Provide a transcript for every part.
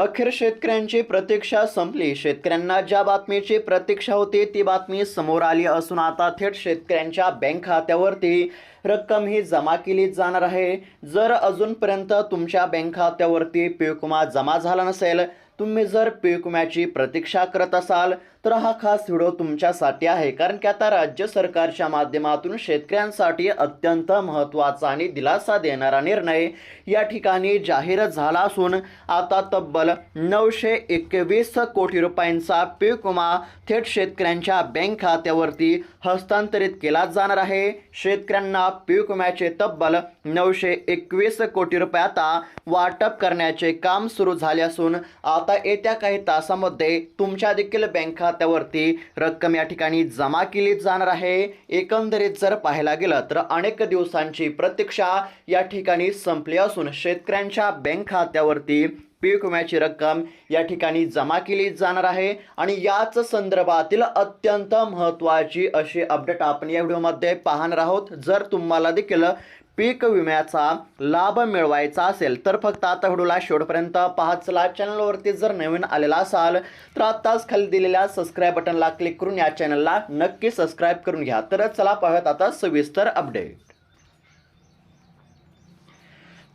अखेर शेतकऱ्यांची प्रतीक्षा संपली. शेतकऱ्यांना ज्या बातमीची प्रतीक्षा होती ती बातमी समोर आली असून आता थेट शेतकऱ्यांच्या बँक खात्यावरती रक्कम ही जमा केली जाणार आहे. जर अजूनपर्यंत तुमच्या बँक खात्यावरती पीक विमा जमा झाला नसेल तुम्ही जर पीक विम्याची प्रतीक्षा करत असाल तर हा खास व्हिडिओ तुमच्यासाठी आहे कारण की आता राज्य सरकारच्या माध्यमातून शेतकऱ्यांसाठी अत्यंत महत्त्वाचा आणि दिलासा देणारा निर्णय या ठिकाणी जाहीर झाला असून आता तब्बल नऊशे एकवीस कोटी रुपयांचा पीक विमा थेट शेतकऱ्यांच्या बँक खात्यावरती हस्तांतरित केला जाणार आहे. शेतकऱ्यांना पीक विम्याचे तब्बल नऊशे एकवीस कोटी रुपये आता वाटप करण्याचे काम सुरू झाले असून आता येत्या काही तासामध्ये तुमच्या देखील बँक खात्यावरती रक्कम या ठिकाणी जमा केली जाणार आहे. एकंदरीत जर पाहायला गेलं तर अनेक दिवसांची प्रतीक्षा या ठिकाणी संपली असून शेतकऱ्यांच्या बँक खात्यावरती पीक विम्याची रक्कम या ठिकाणी जमा केली जाणार आहे. आणि याच संदर्भातील अत्यंत महत्त्वाची अशी अपडेट आपण या व्हिडिओमध्ये पाहणार आहोत. जर तुम्हाला देखील पीक विम्याचा लाभ मिळवायचा असेल तर फक्त आता व्हिडिओला शेवटपर्यंत पाहत चला चॅनलवरती जर नवीन आलेला असाल तर आत्ताच खाली दिलेल्या सबस्क्राईब बटनला क्लिक करून या चॅनलला नक्की सबस्क्राईब करून घ्या. तर चला पाहत आता सविस्तर अपडेट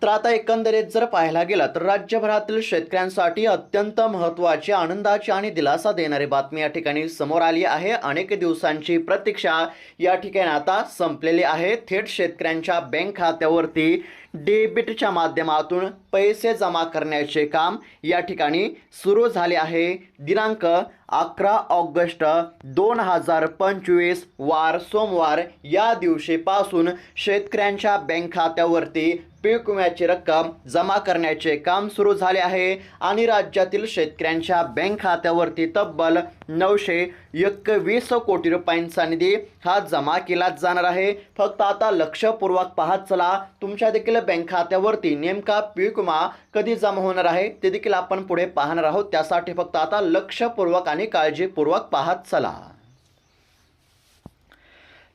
तर आता एकंदरीत जर पाहायला गेला तर राज्यभरातील शेतकऱ्यांसाठी अत्यंत महत्त्वाची आनंदाची आणि दिलासा देणारी बातमी या ठिकाणी समोर आली आहे. अनेक दिवसांची प्रतीक्षा या ठिकाणी आता संपलेली आहे. थेट शेतकऱ्यांच्या बँक खात्यावरती डेबिटच्या माध्यमातून पैसे जमा करण्याचे काम या ठिकाणी सुरू झाले आहे. दिनांक अकरा ऑगस्ट दोन हजार पंचवीस वार सोमवार या दिवशीपासून शेतकऱ्यांच्या बँक खात्यावरती पीक विम्याची रक्कम जमा करण्याचे काम सुरू झाले आहे आणि राज्यातील शेतकऱ्यांच्या बँक खात्यावरती तब्बल नऊशे एकवीस कोटी रुपयांचा निधी हा जमा केला जाणार आहे. फक्त आता लक्षपूर्वक पाहत चला तुमच्या देखील बँक खात्यावरती नेमका पीक विमा कधी जमा होणार आहे ते देखील आपण पुढे पाहणार आहोत. त्यासाठी फक्त आता लक्षपूर्वक आणि काळजीपूर्वक पाहत चला.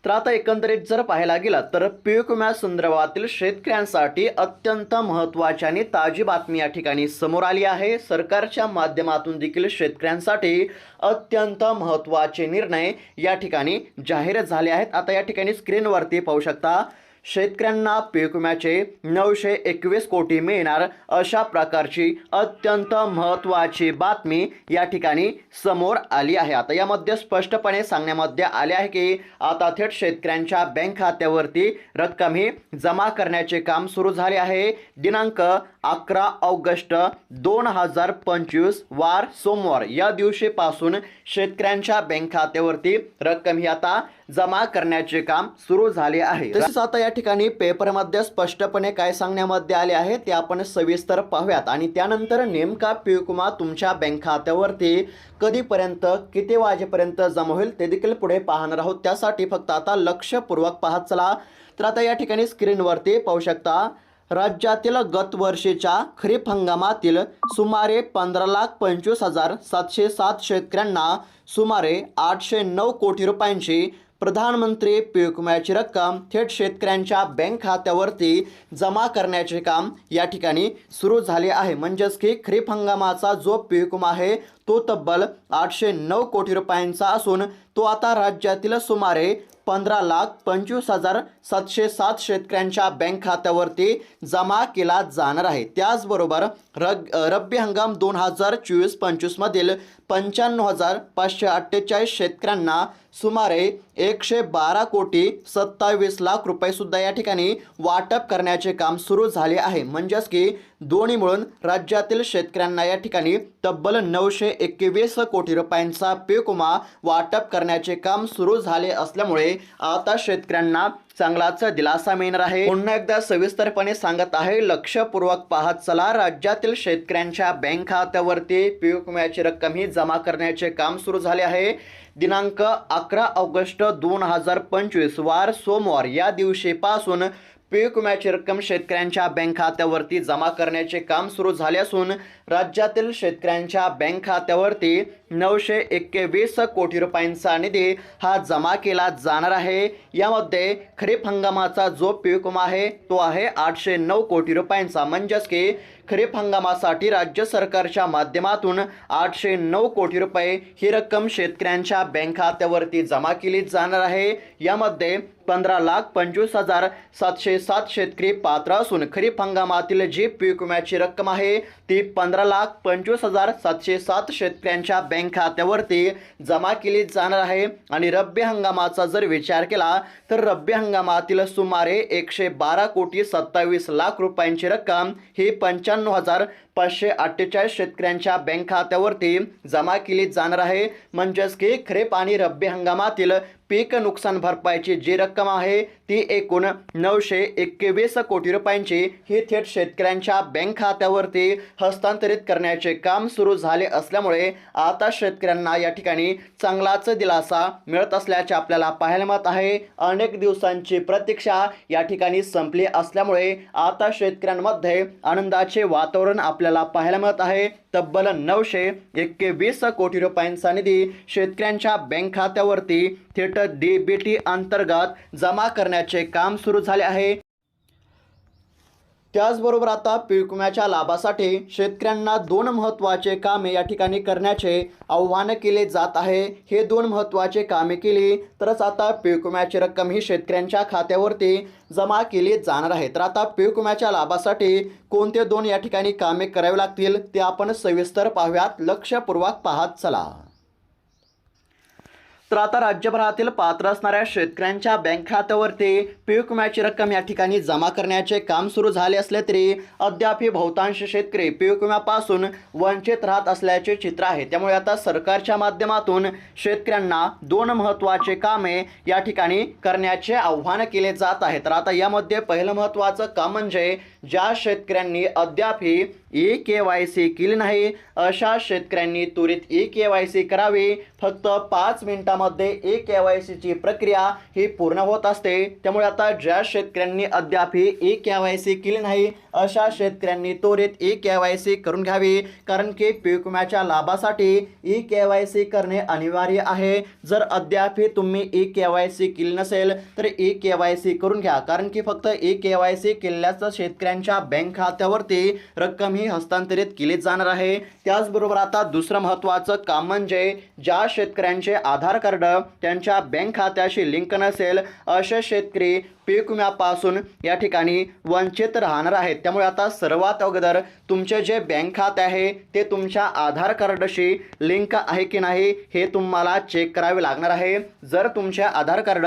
तर आता एकंदरीत जर पाहायला गेलं तर पीक विम्यासंदर्भातील शेतकऱ्यांसाठी अत्यंत महत्त्वाची आणि ताजी बातमी या ठिकाणी समोर आली आहे. सरकारच्या माध्यमातून देखील शेतकऱ्यांसाठी अत्यंत महत्त्वाचे निर्णय या ठिकाणी जाहीर झाले आहेत. आता या ठिकाणी स्क्रीनवरती पाहू शकता शेतकऱ्यांना पीक विम्याचे नऊशे एकवीस कोटी मिळणार अशा प्रकारची अत्यंत महत्त्वाची बातमी या ठिकाणी समोर आली आहे. आता यामध्ये स्पष्टपणे सांगण्यामध्ये आले आहे की आता थेट शेतकऱ्यांच्या बँक खात्यावरती रक्कम ही जमा करण्याचे काम सुरू झाले आहे. दिनांक अकरा ऑगस्ट दोन हजार पंचवीस वार सोमवार. या दिवशीपासून शेतकऱ्यांच्या बँक खात्यावरती रक्कम ही आता जमा करण्याचे काम सुरू झाले आहे. तसेच आता या ठिकाणी पेपरमध्ये स्पष्टपणे काय सांगण्यामध्ये आले आहे ते आपण सविस्तर पाहूयात. आणि त्यानंतर नेमका पीक तुमच्या बँक खात्यावरती कधीपर्यंत किती वाजेपर्यंत जमा होईल ते देखील पुढे पाहणार आहोत. त्यासाठी फक्त आता लक्षपूर्वक पाहत चला. तर आता या ठिकाणी स्क्रीनवरती पाहू शकता राज्यातील गत वर्षीच्या खरीप हंगामातील सुमारे पंधरा लाख पंचवीस हजार सातशे सात शेतकऱ्यांना सुमारे आठशे नऊ कोटी रुपयांची प्रधानमंत्री पीक विम्याची रक्कम थेट शेतकऱ्यांच्या बँक खात्यावरती जमा करण्याचे काम या ठिकाणी सुरू झाले आहे. म्हणजेच की खरीप हंगामाचा जो पीक विमा आहे तो तब्बल आठशे नऊ कोटी रुपयांचा असून तो आता राज्यातील सुमारे पंधरा लाख पंचवीस हजार सातशे सात शेतकऱ्यांच्या बँक खात्यावरती जमा केला जाणार आहे. त्याचबरोबर रग रब्बी हंगाम दोन हजार चोवीस पंचवीसमधील पंच्याण्णव हजार पाचशे अठ्ठेचाळीस शेतकऱ्यांना सुमारे एकशे बारा कोटी सत्तावीस लाख रुपयेसुद्धा या ठिकाणी वाटप करण्याचे काम सुरू झाले आहे. म्हणजेच की दोन्ही मिळून राज्यातील शेतकऱ्यांना या ठिकाणी तब्बल नऊशे एकवीस कोटी रुपयांचा पीक विमा वाटप करण्याचे काम सुरू झाले असल्यामुळे आता शेतकऱ्यांना चांगलाच दिलासा मिळणार आहे. पुन्हा एकदा सविस्तरपणे सांगत आहे लक्षपूर्वक पाहत चला राज्यातील शेतकऱ्यांच्या बँक खात्यावरती पीक विम्याची रक्कम ही जमा करण्याचे काम सुरू झाले आहे. दिनांक अकरा ऑगस्ट दोन हजार पंचवीस वार सोमवार या दिवशीपासून पीक विम्याची रक्कम शेतकऱ्यांच्या बँक खात्यावरती जमा करण्याचे काम सुरू झाले असून राज्यातील शेतकऱ्यांच्या बँक खात्यावरती नऊशे एक्केवीस कोटी रुपयांचा निधी हा जमा केला जाणार आहे. यामध्ये खरीप हंगामाचा जो पीक विमा आहे तो आहे आठशे नऊ कोटी रुपयांचा. म्हणजेच की खरीप हंगामासाठी राज्य सरकारच्या माध्यमातून आठशे नऊ कोटी रुपये ही रक्कम शेतकऱ्यांच्या बँक खात्यावरती जमा केली जाणार आहे. यामध्ये पंधरा लाख पंचवीस हजार सातशे सात शेतकरी पात्र असून खरीप हंगामातील जी पीक विम्याची रक्कम आहे ती पंधरा लाख पंचवीस हजार सातशे सात शेतकऱ्यांच्या बँक खात्यावरती जमा केली जाणार आहे आणि रब्बी हंगामाचा जर विचार केला तर रब्बी हंगामातील सुमारे एकशे बारा कोटी सत्तावीस लाख रुपयांची रक्कम ही पंच्याण्णव हजार पाचशे अठ्ठेचाळीस शेतकऱ्यांच्या बँक खात्यावरती जमा केली जाणार आहे. म्हणजेच की खरीप आणि रब्बी हंगामातील पीक नुकसान भरपाईची जी रक्कम आहे ती एकूण नऊशे एकवीस कोटी रुपयांची. ही थेट शेतकऱ्यांच्या बँक खात्यावरती हस्तांतरित करण्याचे काम सुरू झाले असल्यामुळे आता शेतकऱ्यांना या ठिकाणी चांगलाच दिलासा मिळत असल्याचे आपल्याला पाहायला मिळत आहे. अनेक दिवसांची प्रतीक्षा या ठिकाणी संपली असल्यामुळे आता शेतकऱ्यांमध्ये आनंदाचे वातावरण आपल्याला पाहायला मिळत आहे. तब्बल नऊशे एकवीस कोटी रुपयांचा निधी शेतकऱ्यांच्या बँक खात्यावरती थेट डीबीटी अंतर्गत जमा करण्याचे काम सुरू झाले आहे. त्याचबरोबर आता पीक विम्याच्या लाभासाठी शेतकऱ्यांना दोन महत्त्वाचे कामे या ठिकाणी करण्याचे आव्हान केले जात आहे. हे दोन महत्त्वाचे कामे केली तरच आता पीक विम्याची रक्कम ही शेतकऱ्यांच्या खात्यावरती जमा केली जाणार आहे. तर आता पीक विम्याच्या लाभासाठी कोणते दोन या ठिकाणी कामे करावी लागतील ते आपण सविस्तर पाहूयात. लक्षपूर्वक पाहत चला. तर आता राज्यभरातील पात्र असणाऱ्या शेतकऱ्यांच्या बँक खात्यावरती पीक विम्याची रक्कम या ठिकाणी जमा करण्याचे काम सुरू झाले असले तरी अद्यापही बहुतांश शेतकरी पीक विम्यापासून वंचित राहत असल्याचे चित्र आहे. त्यामुळे आता सरकारच्या माध्यमातून शेतकऱ्यांना दोन महत्त्वाचे कामे या ठिकाणी करण्याचे आव्हान केले जात आहे. तर आता यामध्ये पहिलं महत्त्वाचं काम म्हणजे ज्या शेतकऱ्यांनी अद्यापही ई के वाय सी केली नाही अशा शेतकऱ्यांनी त्वरित ई के वाय सी करावी. फक्त पाच मिनिटामध्ये ई के वाय सीची प्रक्रिया ही पूर्ण होत असते. त्यामुळे आता ज्या शेतकऱ्यांनी अद्यापही ई के वाय सी केली नाही अशा शेतकऱ्यांनी त्वरित ई के वाय सी करून घ्यावी. कारण की पीक विम्याच्या लाभासाठी ई के वाय सी करणे अनिवार्य आहे. जर अद्यापही तुम्ही ई के वाय सी केली नसेल तर ई के वाय सी करून घ्या. कारण की फक्त ई के वाय सी केल्याचं शेतकऱ्या शेतकऱ्यांच्या बँक खात्यावरती रक्कम ही हस्तांतरित केली जाणार आहे. त्याचबरोबर आता दुसरं महत्त्वाचं काम म्हणजे ज्या शेतकऱ्यांचे आधार कार्ड त्यांच्या बँक खात्याशी लिंक नसेल असे शेतकरी पीक विम्यापासून या ठिकाणी वंचित राहणार आहेत. त्यामुळे आता सर्वात अगोदर तुमचे जे बँक खाते आहे ते तुमच्या आधार कार्डशी लिंक आहे की नाही हे तुम्हाला चेक करावे लागणार आहे. जर तुमचे आधार कार्ड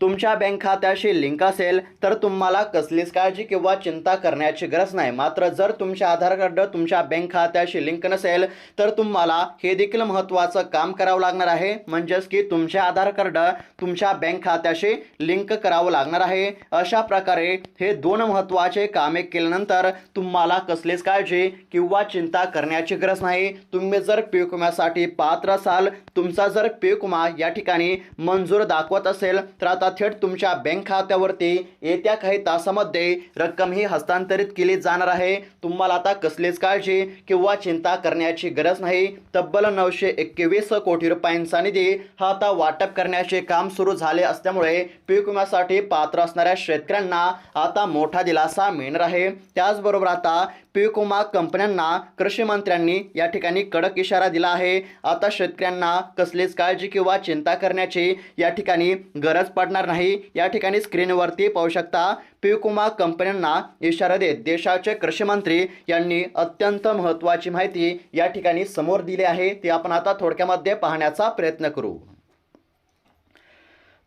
तुमच्या बँक खात्याशी लिंक असेल तर तुम्हाला कसलीच काळजी किंवा चिंता करण्याची गरज नाही. मात्र जर तुमचे आधार कार्ड तुमच्या बँक खात्याशी लिंक नसेल तर तुम्हाला हे देखील महत्त्वाचं काम करावं लागणार आहे. म्हणजेच की तुमचे आधार कार्ड तुमच्या बँक खात्याशी लिंक करावं लागणार आहे. अशा प्रकारे हे दोन महत्त्वाचे कामे केल्यानंतर तुम्हाला कसलीच काळजी किंवा चिंता करण्याची गरज नाही. तुम्ही जर पीक विम्यासाठी पात्र असाल तुमचा जर पीक विमा या ठिकाणी मंजूर दाखवत असेल तर आता आता थेट तुमच्या बँक खात्यावरती येत्या काही तासामध्ये रक्कम ही हस्तांतरित केली जाणार आहे. तुम्हाला आता कसलीच काळजी किंवा चिंता करण्याची गरज नाही. तब्बल नऊशे एकवीस कोटी रुपयांचा निधी हा आता वाटप करण्याचे काम सुरू झाले असल्यामुळे पीक विम्यासाठी पात्र असणाऱ्या शेतकऱ्यांना आता मोठा दिलासा मिळणार आहे. त्याचबरोबर आता पीकुमा कंपन्यांना कृषी मंत्र्यांनी या ठिकाणी कडक इशारा दिला आहे. आता शेतकऱ्यांना कसलीच काळजी किंवा चिंता करण्याची या ठिकाणी गरज पडणार नाही. या ठिकाणी स्क्रीनवरती पाहू शकता पीक कंपन्यांना इशारा देत देशाचे कृषी मंत्री यांनी अत्यंत महत्त्वाची माहिती या ठिकाणी समोर दिली आहे. ती आपण आता थोडक्यामध्ये पाहण्याचा प्रयत्न करू.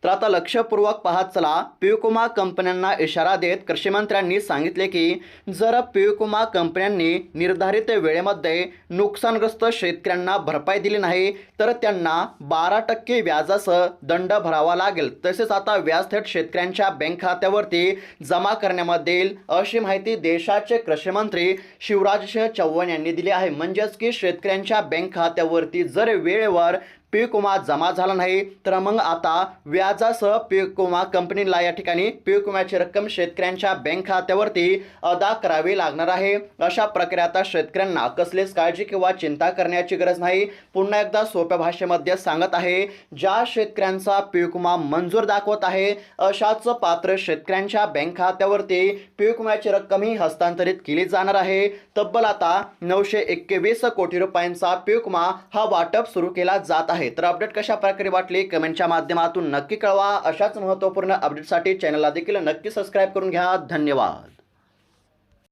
तर आता लक्षपूर्वक पाहत चला पीक कंपन्यांना इशारा देत कृषीमंत्र्यांनी सांगितले की जर पीक कंपन्यांनी निर्धारित वेळेमध्ये नुकसानग्रस्त शेतकऱ्यांना भरपाई दिली नाही तर त्यांना बारा टक्के व्याजासह दंड भरावा लागेल. तसेच आता व्याज थेट शेतकऱ्यांच्या बँक खात्यावरती जमा करण्यामध्ये येईल अशी माहिती देशाचे कृषीमंत्री शिवराजसिंह शिवराज यांनी दिली आहे. म्हणजेच की शेतकऱ्यांच्या बँक खात्यावरती जर वेळेवर पीक विमा जमा झाला नाही तर मग आता व्याजासह पीक विमा कंपनीला या ठिकाणी पीक विम्याची रक्कम शेतकऱ्यांच्या बँक खात्यावरती अदा करावी लागणार आहे. अशा प्रकारे आता शेतकऱ्यांना कसलीच काळजी किंवा चिंता करण्याची गरज नाही. पुन्हा एकदा सोप्या भाषेमध्ये सांगत आहे ज्या शेतकऱ्यांचा पीक विमा मंजूर दाखवत आहे अशाच पात्र शेतकऱ्यांच्या बँक खात्यावरती पीक विम्याची रक्कम ही हस्तांतरित केली जाणार आहे. तब्बल आता नऊशे एक्केवीस कोटी रुपयांचा पीक विमा हा वाटप सुरू केला जात आहे. आहे. तर अपडेट कशा प्रकारे वाटली कमेंटच्या माध्यमातून नक्की कळवा. अशाच महत्त्वपूर्ण अपडेटसाठी चॅनलला देखील नक्की सबस्क्राईब करून घ्या. धन्यवाद.